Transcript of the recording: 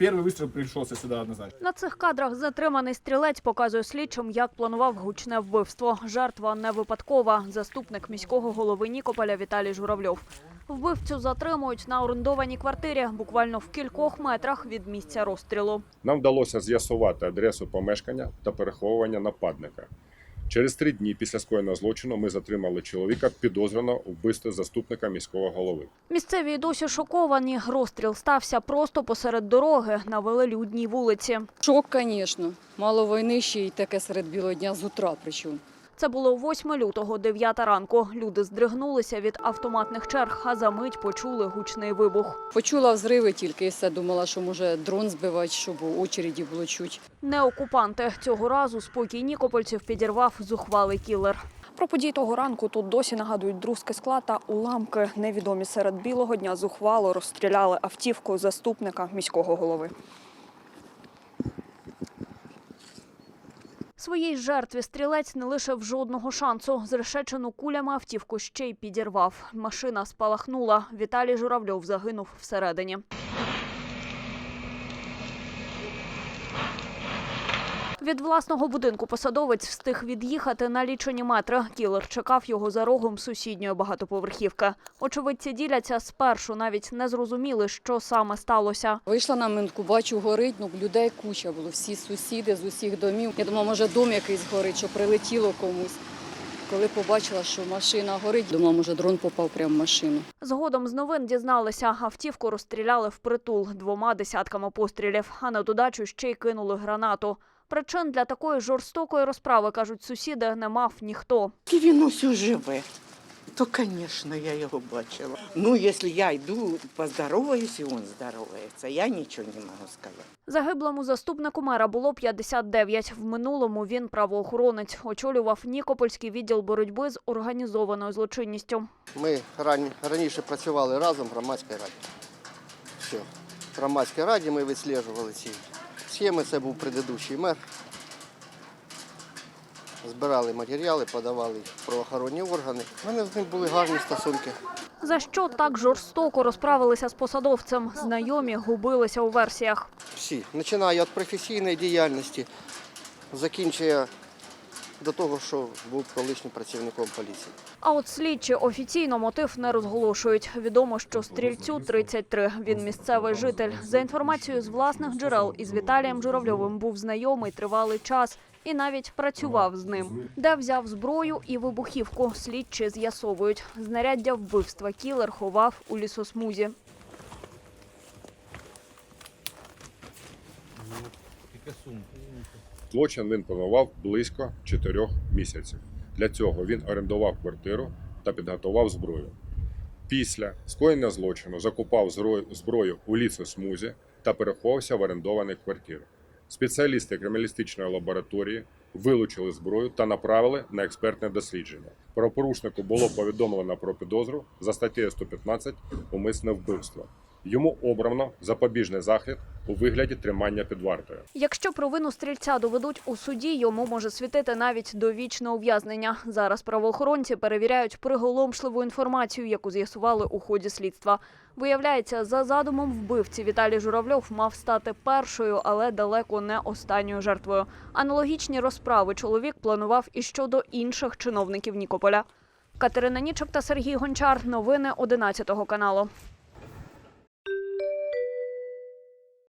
Первый выстрел пришелся сюда однозначно. На цих кадрах затриманий стрілець показує слідчим, як планував гучне вбивство. Жертва не випадкова. Заступник міського голови Нікополя Віталій Журавльов. Вбивцю затримують на орендованій квартирі, буквально в кількох метрах від місця розстрілу. Нам вдалося з'ясувати адресу помешкання та переховування нападника. Через три дні після скоєного злочину ми затримали чоловіка підозрюваного у вбивстві заступника міського голови. Місцеві досі шоковані. Розстріл стався просто посеред дороги на велелюдній вулиці. Шок, звісно. Мало війни ще й таке серед білого дня з утра причому. Це було 8 лютого, 9 ранку. Люди здригнулися від автоматних черг, а за мить почули гучний вибух. Почула взриви тільки і все. Думала, що може дрон збивати, щоб у очереді було чуть. Не окупанти. Цього разу спокій нікопольців підірвав зухвалий кілер. Про події того ранку тут досі нагадують друзки скла та уламки. Невідомі серед білого дня зухвало розстріляли автівку заступника міського голови. Своїй жертві стрілець не лишив жодного шансу. Зрешечену кулями автівку ще й підірвав. Машина спалахнула. Віталій Журавльов загинув всередині. Від власного будинку посадовець встиг від'їхати на лічені метри. Кілер чекав його за рогом сусідньої багатоповерхівки. Очевидці діляться спершу, навіть не зрозуміли, що саме сталося. Вийшла на минутку, бачу, горить, ну людей куча було, всі сусіди з усіх домів. Я думала, може дом якийсь горить, що прилетіло комусь. Коли побачила, що машина горить, думала, може дрон попав прямо в машину. Згодом з новин дізналися, автівку розстріляли впритул двома десятками пострілів, а на додачу ще й кинули гранату. Причин для такої жорстокої розправи, кажуть сусіди, не мав ніхто. Він усю живе. То, звісно, я його бачила. Ну, якщо я йду, поздороваюсь, і він здоровається, я нічого не можу сказати. Загиблому заступнику мера було 59. В минулому він правоохоронець. Очолював Нікопольський відділ боротьби з організованою злочинністю. Ми рані- раніше працювали разом в громадській раді. Все. В громадській раді ми відслежували ці схеми. Це був предыдущий мер. Збирали матеріали, подавали їх в правоохоронні органи. У мене з ним були гарні стосунки. За що так жорстоко розправилися з посадовцем? Знайомі губилися у версіях. Всі. починаю від професійної діяльності, закінчує до того, що був колишнім працівником поліції. А от слідчі офіційно мотив не розголошують. Відомо, що стрільцю 33. Він місцевий житель. За інформацією з власних джерел із Віталієм Журавльовим був знайомий тривалий час і навіть працював з ним. Де взяв зброю і вибухівку, слідчі з'ясовують. Знаряддя вбивства кілер ховав у лісосмузі. Злочин він планував близько 4 місяців. Для цього він орендував квартиру та підготував зброю. Після скоєння злочину закупав зброю- у лісосмузі та переховувався в орендованій квартирі. Спеціалісти криміналістичної лабораторії вилучили зброю та направили на експертне дослідження. Правопорушнику було повідомлено про підозру за статтею 115 умисне вбивство. Йому обрано запобіжний захід у вигляді тримання під вартою. Якщо провину стрільця доведуть у суді, йому може світити навіть довічне ув'язнення. Зараз правоохоронці перевіряють приголомшливу інформацію, яку з'ясували у ході слідства. Виявляється, за задумом вбивці Віталій Журавльов мав стати першою, але далеко не останньою жертвою. Аналогічні розправи чоловік планував і щодо інших чиновників Нікополя. Катерина Нічок та Сергій Гончар. Новини 11 каналу.